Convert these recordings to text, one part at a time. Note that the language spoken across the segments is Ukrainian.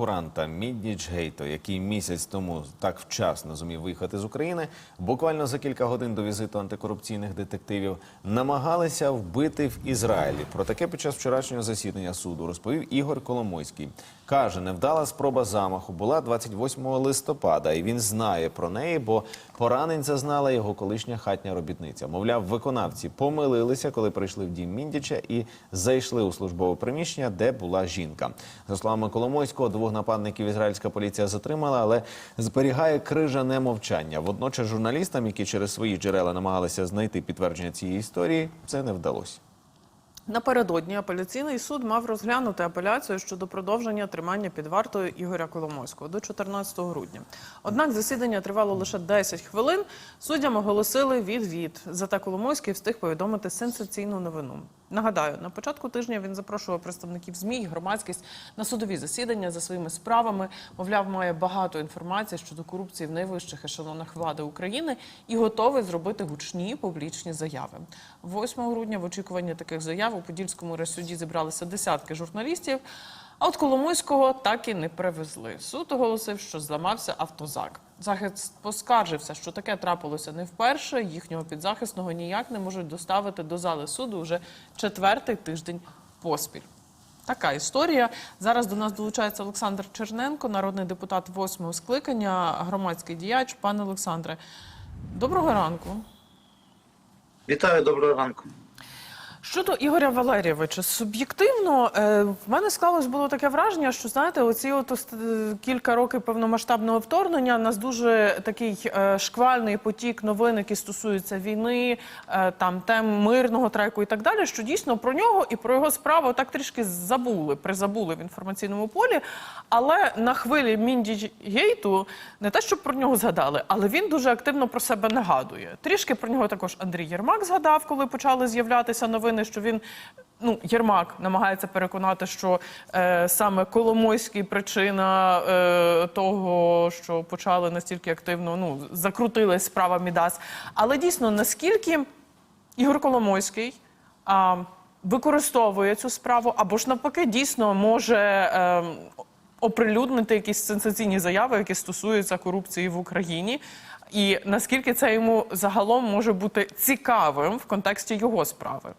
фігуранта Мідніч Гейто, який місяць тому так вчасно зумів виїхати з України, буквально за кілька годин до візиту антикорупційних детективів намагалися вбити в Ізраїлі. Про таке під час вчорашнього засідання суду розповів Ігор Коломойський. Каже, невдала спроба замаху була 28 листопада, і він знає про неї, бо поранень зазнала його колишня хатня робітниця. Мовляв, виконавці помилилися, коли прийшли в дім Міндіча і зайшли у службове приміщення, де була жінка. За словами Коломойського, двох нападників ізраїльська поліція затримала, але зберігає крижане мовчання. Водночас журналістам, які через свої джерела намагалися знайти підтвердження цієї історії, це не вдалося. Напередодні апеляційний суд мав розглянути апеляцію щодо продовження тримання під вартою Ігоря Коломойського до 14 грудня. Однак засідання тривало лише 10 хвилин. Суддям оголосили відвід. Зате Коломойський встиг повідомити сенсаційну новину. Нагадаю, на початку тижня він запрошував представників ЗМІ і громадськість на судові засідання за своїми справами. Мовляв, має багато інформації щодо корупції в найвищих ешелонах влади України і готовий зробити гучні публічні заяви. 8 грудня в очікуванні таких заяв у Подільському райсуді зібралися десятки журналістів. А от Коломойського так і не привезли. Суд оголосив, що зламався автозак. Захист поскаржився, що таке трапилося не вперше. Їхнього підзахисного ніяк не можуть доставити до зали суду вже четвертий тиждень поспіль. Така історія. Зараз до нас долучається Олександр Черненко, народний депутат восьмого скликання, громадський діяч. Пане Олександре, доброго ранку. Вітаю, доброго ранку. Щодо Ігоря Валерійовича, суб'єктивно е, в мене склалось було таке враження, що знаєте, оці от е, кілька років повномасштабного вторгнення нас дуже такий е, шквальний потік новин, які стосуються війни, там тем мирного треку і так далі. Що дійсно про нього і про його справу так трішки забули, призабули в інформаційному полі. Але на хвилі Мінді Гейту не те, щоб про нього згадали, але він дуже активно про себе нагадує. Трішки про нього також Андрій Єрмак згадав, коли почали з'являтися новини, що він. Ну, Єрмак намагається переконати, що е, саме Коломойський причина е, того, що почали настільки активно ну, закрутилась справа Мідас. Але дійсно, наскільки Ігор Коломойський а, використовує цю справу, або ж навпаки, дійсно може е, оприлюднити якісь сенсаційні заяви, які стосуються корупції в Україні. І наскільки це йому загалом може бути цікавим в контексті його справи?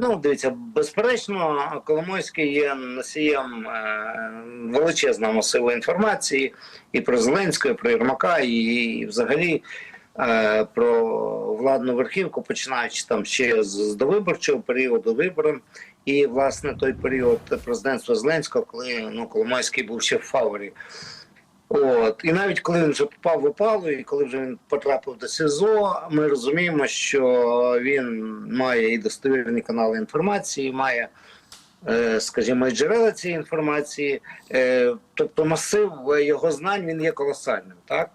Ну, дивіться, безперечно, Коломойський є носієм е, величезного масиву інформації і про Зеленського, і про Єрмака, і, взагалі е, про владну верхівку, починаючи там ще з довиборчого періоду виборів. І власне той період президентства Зеленського, коли ну Коломойський був ще в фаворі. От і навіть коли він вже попав в опалу, і коли вже він потрапив до СІЗО, ми розуміємо, що він має і достовірні канали інформації, має, е, скажімо, і джерела цієї інформації. Е, Тобто масив його знань він є колосальним. Так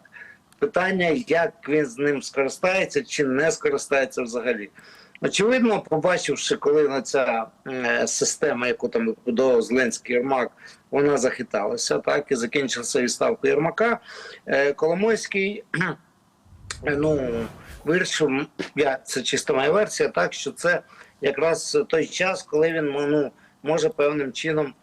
питання, як він з ним скористається чи не скористається взагалі. Очевидно, побачивши, коли на ця е, система, яку там вибудовував Зеленський Єрмак, вона захиталася, так і закінчилася відставка Єрмака. Е, Коломойський ну, вирішив, я, це чисто моя версія, так що це якраз той час, коли він ну, може певним чином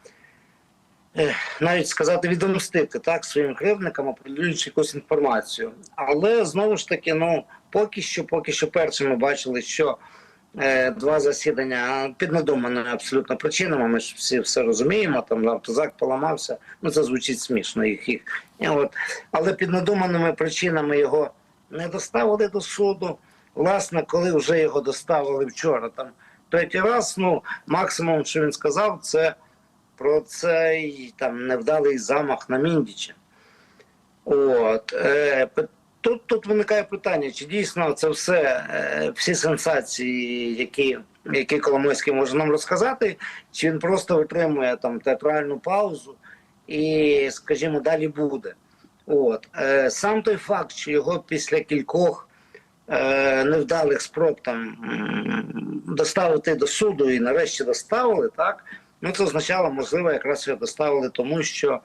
е, навіть сказати відомстити так своїм кривдникам, оприлюднюючи якусь інформацію. Але знову ж таки, ну поки що, поки що, перше ми бачили, що два засідання під надуманими абсолютно причинами. Ми ж всі все розуміємо. Там автозак поламався. Ну це звучить смішно. Їх їх от, але під надуманими причинами його не доставили до суду. Власне, коли вже його доставили вчора, там третій раз. Ну максимум, що він сказав, це про цей там невдалий замах на Міндіча. От е, тут, тут виникає питання, чи дійсно це все, е, всі сенсації, які, які Коломойський може нам розказати, чи він просто витримує там театральну паузу і, скажімо, далі буде. От е, сам той факт, що його після кількох е, невдалих спроб там доставити до суду і нарешті доставили, так ну це означало, можливо, якраз його доставили, тому що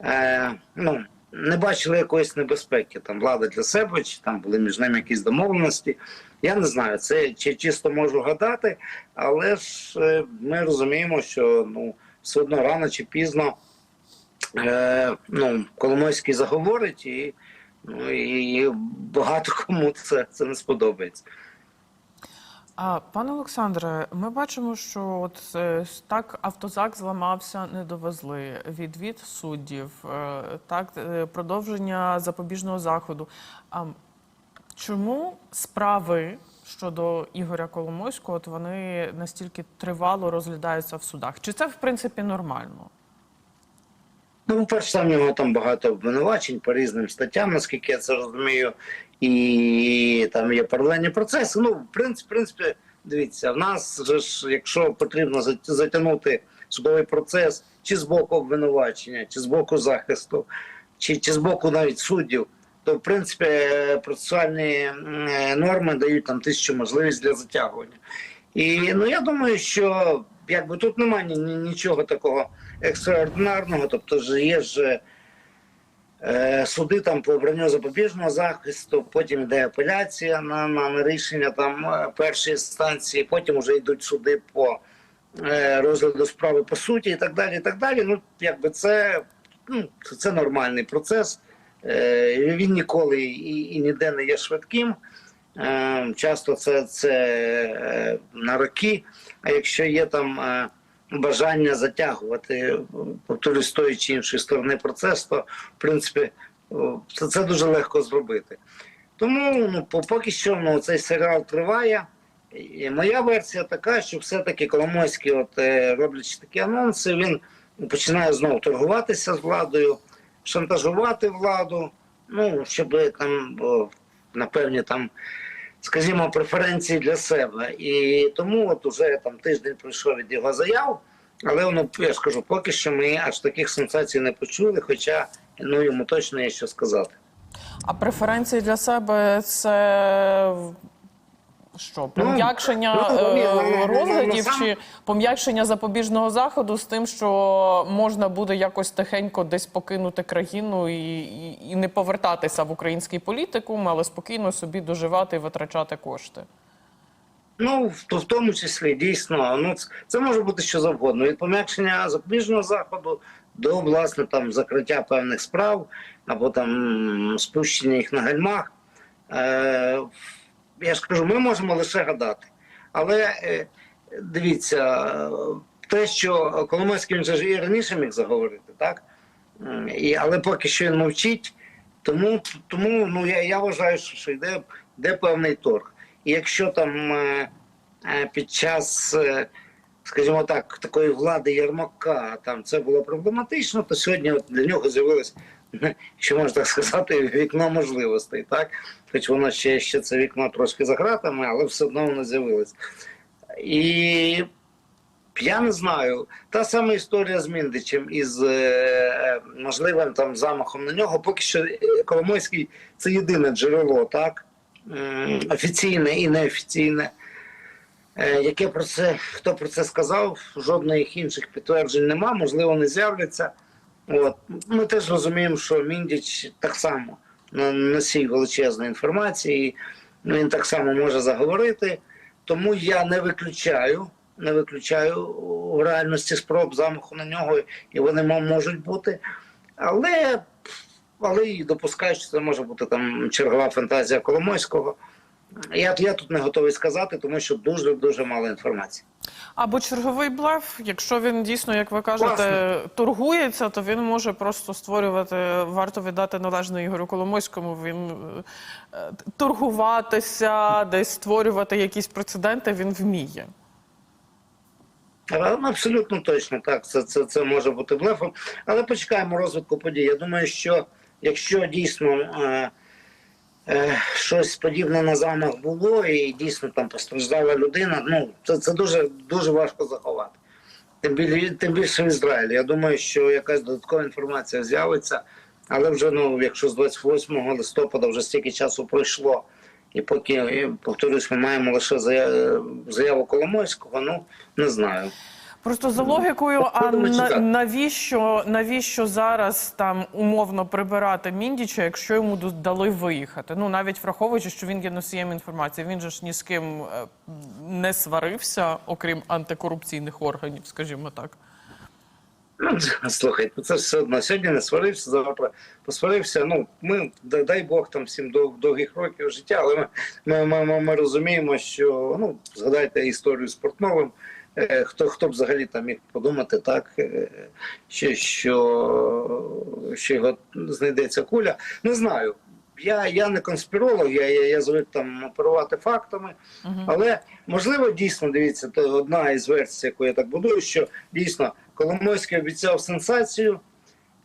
е, ну, не бачили якоїсь небезпеки там влада для себе, чи там були між ними якісь домовленості. Я не знаю, це чи чисто можу гадати, але ж е, ми розуміємо, що ну все одно рано чи пізно е, ну, Коломойський заговорить, і, ну, і багато кому це, це не сподобається. А пане Олександре, ми бачимо, що от е, так автозак зламався, не довезли. Відвід суддів, е, так е, продовження запобіжного заходу. А чому справи щодо Ігоря Коломойського, от вони настільки тривало розглядаються в судах? Чи це в принципі нормально? Ну, по-перше, там в нього там багато обвинувачень по різним статтям, наскільки я це розумію, і там є паралельні процеси. Ну, в принципі, в принципі, дивіться, в нас же ж, якщо потрібно затягнути судовий процес чи з боку обвинувачення, чи з боку захисту, чи, чи з боку навіть суддів, то в принципі процесуальні норми дають там тисячу можливість для затягування. І ну я думаю, що якби тут немає ні- ні- нічого такого екстраординарного, тобто ж є ж е, суди там по обранню запобіжного захисту, потім йде апеляція на, на, рішення там е, першої інстанції, потім вже йдуть суди по е, розгляду справи по суті і так далі. І так далі. Ну, якби це, ну, це нормальний процес. Е, він ніколи і, і ніде не є швидким. Е, часто це, це е, на роки. А якщо є там е, бажання затягувати, повторюю, з тої чи іншої сторони процес, то в принципі це, це дуже легко зробити. Тому ну, поки що ну, цей серіал триває. І моя версія така, що все-таки Коломойський, от, роблячи такі анонси, він починає знову торгуватися з владою, шантажувати владу, ну, щоб там на там, скажімо, преференції для себе. І тому от уже там тиждень пройшов від його заяв, але воно, я ж кажу, поки що ми аж таких сенсацій не почули, хоча ну, йому точно є що сказати. А преференції для себе це що? Пом'якшення ну, е, ну, ну, ну, розглядів чи пом'якшення запобіжного заходу з тим, що можна буде якось тихенько десь покинути країну і, і, і не повертатися в український політикум, але спокійно собі доживати і витрачати кошти. Ну, в, в тому числі дійсно, ну це, це може бути що завгодно. Від пом'якшення запобіжного заходу до власне там закриття певних справ або там спущення їх на гальмах. Е, я ж кажу, ми можемо лише гадати. Але е, дивіться, те, що Коломойський він же і раніше міг заговорити, так? І, але поки що він мовчить, тому, тому ну, я, я вважаю, що, що йде, йде певний торг. І якщо там е, е, під час, скажімо так, такої влади Єрмака там це було проблематично, то сьогодні для нього з'явилось, якщо можна так сказати, вікно можливостей, так? Хоч воно ще, ще це вікно трошки за гратами, але все одно воно з'явилось. І я не знаю. Та сама історія з Міндичем із е, можливим там замахом на нього. Поки що Коломойський це єдине джерело, так? Офіційне і неофіційне. Е, Яке про це, хто про це сказав, жодних інших підтверджень нема, можливо, не з'являться. От. Ми теж розуміємо, що Міндіч так само носій величезної інформації, він так само може заговорити. Тому я не виключаю, не виключаю у реальності спроб замаху на нього, і вони можуть бути. Але, але і допускаю, що це може бути там чергова фантазія Коломойського. Я, я тут не готовий сказати, тому що дуже дуже мало інформації. Або черговий блеф, якщо він дійсно, як ви кажете, Власне. торгується, то він може просто створювати. Варто віддати належне Ігорю Коломойському. Він е, е, торгуватися, десь створювати якісь прецеденти. Він вміє. Ну, Абсолютно точно так. Це, це, це може бути блефом. Але почекаємо розвитку подій. Я думаю, що якщо дійсно е, е, щось подібне на замах було, і дійсно там постраждала людина, ну це, це дуже дуже важко заховати. Тим більше, тим більше в Ізраїлі. Я думаю, що якась додаткова інформація з'явиться, але вже ну, якщо з 28 листопада вже стільки часу пройшло. І поки повторюсь, ми маємо лише зая- заяву Коломойського, ну не знаю. Просто за логікою, а на, навіщо, навіщо зараз там умовно прибирати Міндіча, якщо йому дали виїхати? Ну навіть враховуючи, що він є носієм інформації, він же ж ні з ким е, не сварився, окрім антикорупційних органів, скажімо так. Ну, слухайте, це все одно. Сьогодні не сварився, завтра посварився. Ну, ми, дай Бог там всім дов- довгих років життя, але ми, ми, ми, ми розуміємо, що ну, згадайте історію з Портновим. Е, Хто, хто б взагалі там міг подумати так, е, що, що, що його знайдеться куля. Не знаю. Я, я не конспіролог, я, я, я звик там оперувати фактами. Але можливо, дійсно дивіться, то одна із версій, яку я так будую, що дійсно Коломойський обіцяв сенсацію.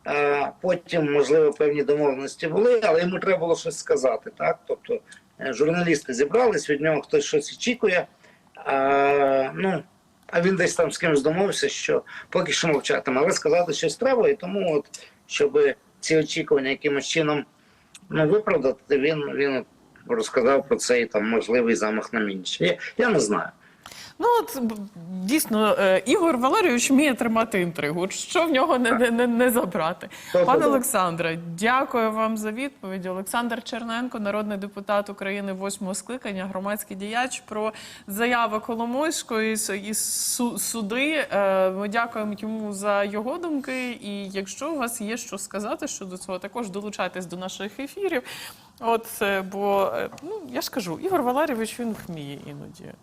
А потім, можливо, певні домовленості були, але йому треба було щось сказати. Так? Тобто е, журналісти зібрались, від нього хтось щось очікує. А, ну, а він десь там з кимось домовився, що поки що мовчатиме, але сказати щось треба, і тому, от, щоб ці очікування якимось чином ну, виправдати, він, він розказав про цей там можливий замах на мінчі. Я, я не знаю. Ну от дійсно е, Ігор Валерійович вміє тримати інтригу. Що в нього не, не, не, не забрати? Пане. Олександре, дякую вам за відповідь. Олександр Черненко, народний депутат України восьмого скликання, громадський діяч про заяви Коломойської і суди. Е, Ми дякуємо йому за його думки. І якщо у вас є що сказати щодо цього, також долучайтесь до наших ефірів. От е, бо ну я ж кажу, Ігор Валерійович він вміє іноді